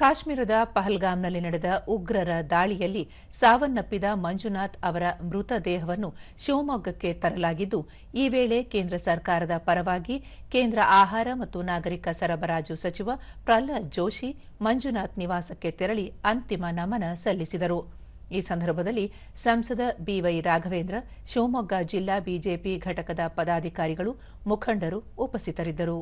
ಕಾಶ್ಮೀರದ ಪಹಲ್ಗಾಮ್ನಲ್ಲಿ ನಡೆದ ಉಗ್ರರ ದಾಳಿಯಲ್ಲಿ ಸಾವನ್ನಪ್ಪಿದ ಮಂಜುನಾಥ್ ಅವರ ಮೃತದೇಹವನ್ನು ಶಿವಮೊಗ್ಗಕ್ಕೆ ತರಲಾಗಿದ್ದು, ಈ ವೇಳೆ ಕೇಂದ್ರ ಸರ್ಕಾರದ ಪರವಾಗಿ ಕೇಂದ್ರ ಆಹಾರ ಮತ್ತು ನಾಗರಿಕ ಸರಬರಾಜು ಸಚಿವ ಪ್ರಹ್ಲಾದ್ ಜೋಶಿ ಮಂಜುನಾಥ್ ನಿವಾಸಕ್ಕೆ ತೆರಳಿ ಅಂತಿಮ ನಮನ ಸಲ್ಲಿಸಿದರು. ಈ ಸಂದರ್ಭದಲ್ಲಿ ಸಂಸದ ಬಿವೈ ರಾಘವೇಂದ್ರ, ಶಿವಮೊಗ್ಗ ಜಿಲ್ಲಾ ಬಿಜೆಪಿ ಘಟಕದ ಪದಾಧಿಕಾರಿಗಳು ಮುಖಂಡರು ಉಪಸ್ಥಿತರಿದ್ದರು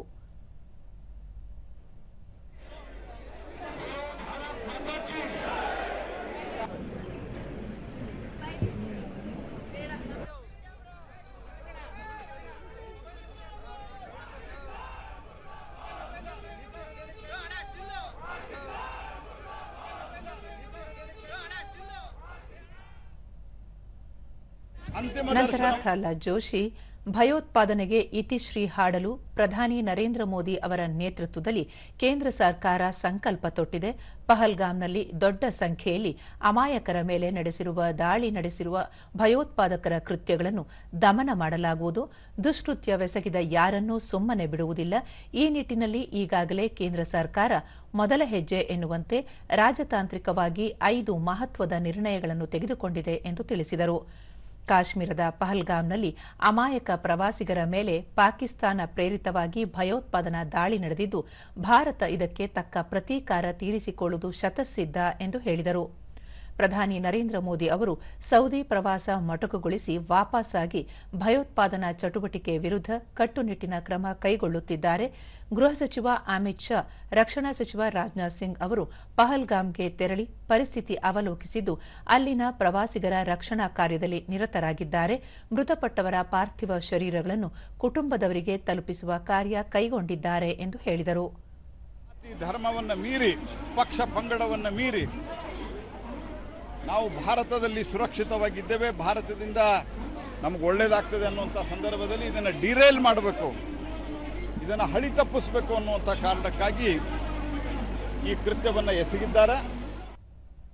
ಅಂತಿಮ ನಂತರ ಪ್ರಹ್ಲಾದ್ ಜೋಶಿ ಭಯೋತ್ಪಾದನೆಗೆ ಇತಿಶ್ರೀ ಹಾಡಲು ಪ್ರಧಾನಿ ನರೇಂದ್ರ ಮೋದಿ ಅವರ ನೇತೃತ್ವದಲ್ಲಿ ಕೇಂದ್ರ ಸರ್ಕಾರ ಸಂಕಲ್ಪ ತೊಟ್ಟಿದೆ. ಪಹಲ್ಗಾಮ್ನಲ್ಲಿ ದೊಡ್ಡ ಸಂಖ್ಯೆಯಲ್ಲಿ ಅಮಾಯಕರ ಮೇಲೆ ನಡೆಸಿರುವ ದಾಳಿ ನಡೆಸಿರುವ ಭಯೋತ್ಪಾದಕರ ಕೃತ್ಯಗಳನ್ನು ದಮನ ಮಾಡಲಾಗುವುದು. ದುಷ್ಕೃತ್ಯವೆಸಗಿದ ಯಾರನ್ನೂ ಸುಮ್ಮನೆ ಬಿಡುವುದಿಲ್ಲ. ಈ ನಿಟ್ಟಿನಲ್ಲಿ ಈಗಾಗಲೇ ಕೇಂದ್ರ ಸರ್ಕಾರ ಮೊದಲ ಹೆಜ್ಜೆ ಎನ್ನುವಂತೆ ರಾಜತಾಂತ್ರಿಕವಾಗಿ ಐದು ಮಹತ್ವದ ನಿರ್ಣಯಗಳನ್ನು ತೆಗೆದುಕೊಂಡಿದೆ ಎಂದು ತಿಳಿಸಿದರು. ಕಾಶ್ಮೀರದ ಪಹಲ್ಗಾಮ್ನಲ್ಲಿ ಅಮಾಯಕ ಪ್ರವಾಸಿಗರ ಮೇಲೆ ಪಾಕಿಸ್ತಾನ ಪ್ರೇರಿತವಾಗಿ ಭಯೋತ್ಪಾದನಾ ದಾಳಿ ನಡೆದಿದ್ದು, ಭಾರತ ಇದಕ್ಕೆ ತಕ್ಕ ಪ್ರತೀಕಾರ ತೀರಿಸಿಕೊಳ್ಳುವುದು ಶತಸಿದ್ಧ ಎಂದು ಹೇಳಿದರು. ಪ್ರಧಾನಿ ನರೇಂದ್ರ ಮೋದಿ ಅವರು ಸೌದಿ ಪ್ರವಾಸ ಮೊಟಕುಗೊಳಿಸಿ ವಾಪಸಾಗಿ ಭಯೋತ್ಪಾದನಾ ಚಟುವಟಿಕೆ ವಿರುದ್ಧ ಕಟ್ಟುನಿಟ್ಟಿನ ಕ್ರಮ ಕೈಗೊಳ್ಳುತ್ತಿದ್ದಾರೆ. ಗೃಹ ಸಚಿವ ಅಮಿತ್ ಶಾ, ರಕ್ಷಣಾ ಸಚಿವ ರಾಜನಾಥ್ ಸಿಂಗ್ ಅವರು ಪಹಲ್ಗಾಮ್ಗೆ ತೆರಳಿ ಪರಿಸ್ಥಿತಿ ಅವಲೋಕಿಸಿದ್ದು, ಅಲ್ಲಿನ ಪ್ರವಾಸಿಗರ ರಕ್ಷಣಾ ಕಾರ್ಯದಲ್ಲಿ ನಿರತರಾಗಿದ್ದಾರೆ. ಮೃತಪಟ್ಟವರ ಪಾರ್ಥಿವ ಶರೀರಗಳನ್ನು ಕುಟುಂಬದವರಿಗೆ ತಲುಪಿಸುವ ಕಾರ್ಯ ಕೈಗೊಂಡಿದ್ದಾರೆ ಎಂದು ಹೇಳಿದರು. ಧರ್ಮವನ್ನು ಮೀರಿ, ಪಕ್ಷ ಪಂಗಡವನ್ನು ಮೀರಿ ನಾವು ಭಾರತದಲ್ಲಿ ಸುರಕ್ಷಿತವಾಗಿದ್ದೇವೆ, ಭಾರತದಿಂದ ನಮ್ಗೆ ಒಳ್ಳೇದಾಗ್ತದೆ ಅನ್ನುವಂಥ ಸಂದರ್ಭದಲ್ಲಿ ಇದನ್ನು ಡಿರೇಲ್ ಮಾಡಬೇಕು. ಇದನ್ನು ಹಳಿ ತಪ್ಪಿಸ್ಬೇಕು ಅನ್ನುವಂಥ ಕಾರಣಕ್ಕಾಗಿ ಈ ಕೃತ್ಯವನ್ನು ಎಸಗಿದ್ದಾರೆ.